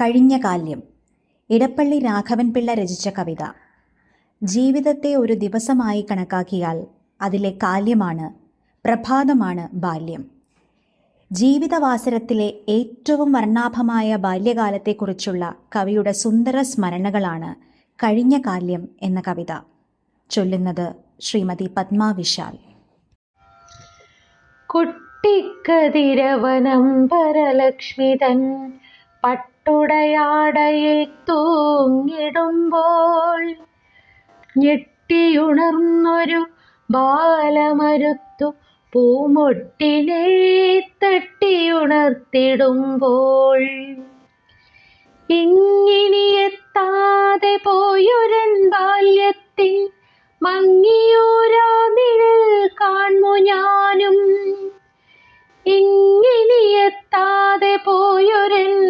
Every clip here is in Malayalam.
കഴിഞ്ഞ കാല്യം. ഇടപ്പള്ളി രാഘവൻ പിള്ള രചിച്ച കവിത. ജീവിതത്തെ ഒരു ദിവസമായി കണക്കാക്കിയാൽ അതിലെ കാല്യമാണ് പ്രഭാതമാണ് ബാല്യം. ജീവിതവാസരത്തിലെ ഏറ്റവും വർണാഭമായ ബാല്യകാലത്തെക്കുറിച്ചുള്ള കവിയുടെ സുന്ദര സ്മരണകളാണ് കഴിഞ്ഞ കാല്യം എന്ന കവിത. ചൊല്ലുന്നത് ശ്രീമതി പത്മ വിശാൽ. കുട്ടിക്കതിരവനംബരലക്ഷ്മിതൻ പട്ടുടയാടയിൽ തൂങ്ങിടുമ്പോൾ ഞെട്ടിയുണർന്നൊരു ബാലമരുത്തു പൂമൊട്ടിനെ തട്ടിയുണർത്തിടുമ്പോൾ ഇങ്ങിനിയെത്താതെ പോയൊരൻ ബാല്യത്തിൽ മങ്ങിയൂരാ നിഴൽ കാൺമു ഞാനും? ഇങ്ങിനിയെത്താതെ പോയൊരൻ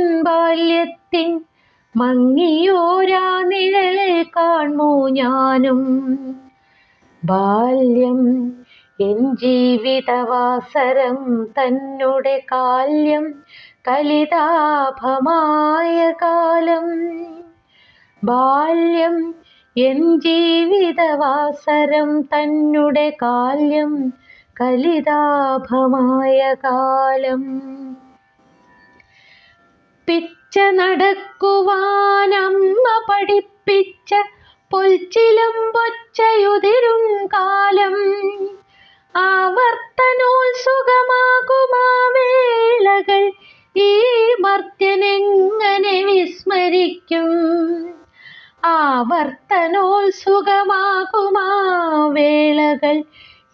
ബാല്യത്തിൻ മങ്ങിയോരാ നിഴൽ കാൺമു ഞാനും? ബാല്യം എൻ ജീവിതവാസരം തന്നെ കാല്യം കലിതാഭമായ കാലം. ബാല്യം എൻ ജീവിതവാസരം തന്നെ കാല്യം കലിതാഭമായ കാലം. പിച്ച നടക്കുവാനമ്മ പഠിപ്പിച്ച പൊൽച്ചിലമ്പൊച്ചയുതിരും കാലം. ആവർത്തനോൽ വേളകൾ ഈ മർത്യനെങ്ങനെ വിസ്മരിക്കും? ആവർത്തനോൽ വേളകൾ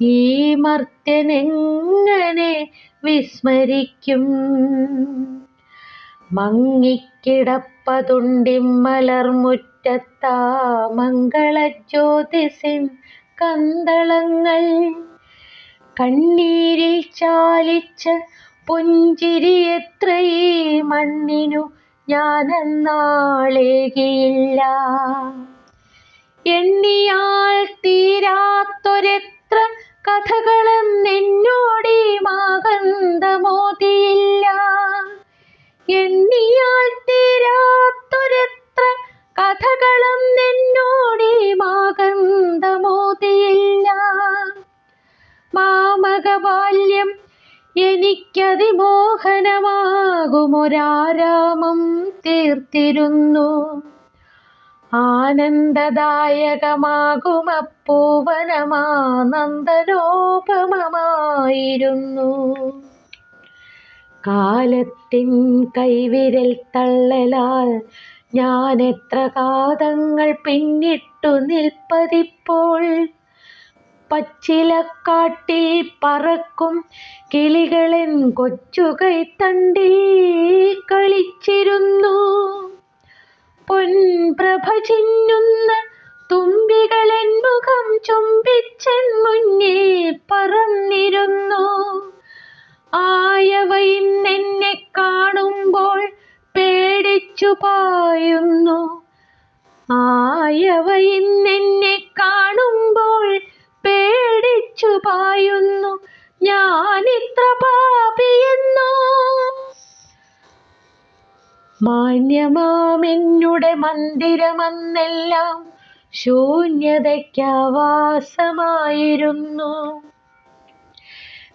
ഈ മർത്യനെങ്ങനെ വിസ്മരിക്കും? മങ്ങിക്കിടപ്പതുണ്ടിമ്മലർമുറ്റത്താ മംഗളജ്യോതിസിൻ കന്തളങ്ങൾ. കണ്ണീരിൽ ചാലിച്ച പുഞ്ചിരിയെത്രയീ മണ്ണിനു ഞാനെന്നാളേകിയില്ല. എണ്ണിയാൽ തീരാത്തൊരെത്ര കഥകളും ബാല്യം എനിക്കതിമോഹനമാകുമൊരാരാമം തീർത്തിരുന്നു. ആനന്ദദായകമാകുമപ്പൂവനമാനന്ദനോപമമായിരുന്നു കാലത്തിൻ കൈവിരൽ തള്ളലാൽ ഞാൻ എത്ര കാതങ്ങൾ പിന്നിട്ടു നിൽപ്പതിപ്പോൾ പച്ചിലക്കാട്ടിൽ പറക്കും കിളികളെൻ തണ്ടി കളിച്ചിരുന്നു. പൊൻപ്രഭ ചിന്നുന്ന തുമ്പികളെൻ മുഖം ചുംബിച്ചൻ മുന്നേ പറന്നിരുന്നു. ആയവ ഇന്നെന്നെ കാണുമ്പോൾ പേടിച്ചു പായുന്നു. പായുന്നു. ഇത്ര പാപിയെന്നോ? മാന്യമാമെന്നുടെ മന്ദിരമെന്നെല്ലാം ശൂന്യതയ്ക്കാവാസമായിരുന്നു.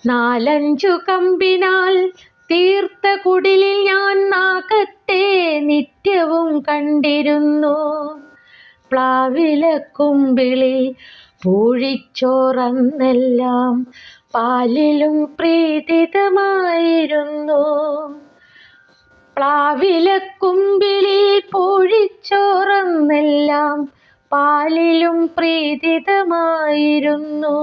നാലഞ്ചു കമ്പിനാൽ തീർത്ത കുടിലിൽ ഞാൻ നാഗത്തെ നിത്യവും കണ്ടിരുന്നു. പ്ലാവിലക്കുമ്പിളിൽ പൂഴിച്ചോറന്നെല്ലാം പാലിലും പ്രീതിതമായിരുന്നു. പ്ലാവിലക്കുമ്പിളിൽ പൂഴിച്ചോറന്നെല്ലാം പാലിലും പ്രീതിതമായിരുന്നു.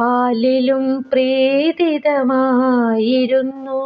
പാലിലും പ്രീതിതമായിരുന്നു.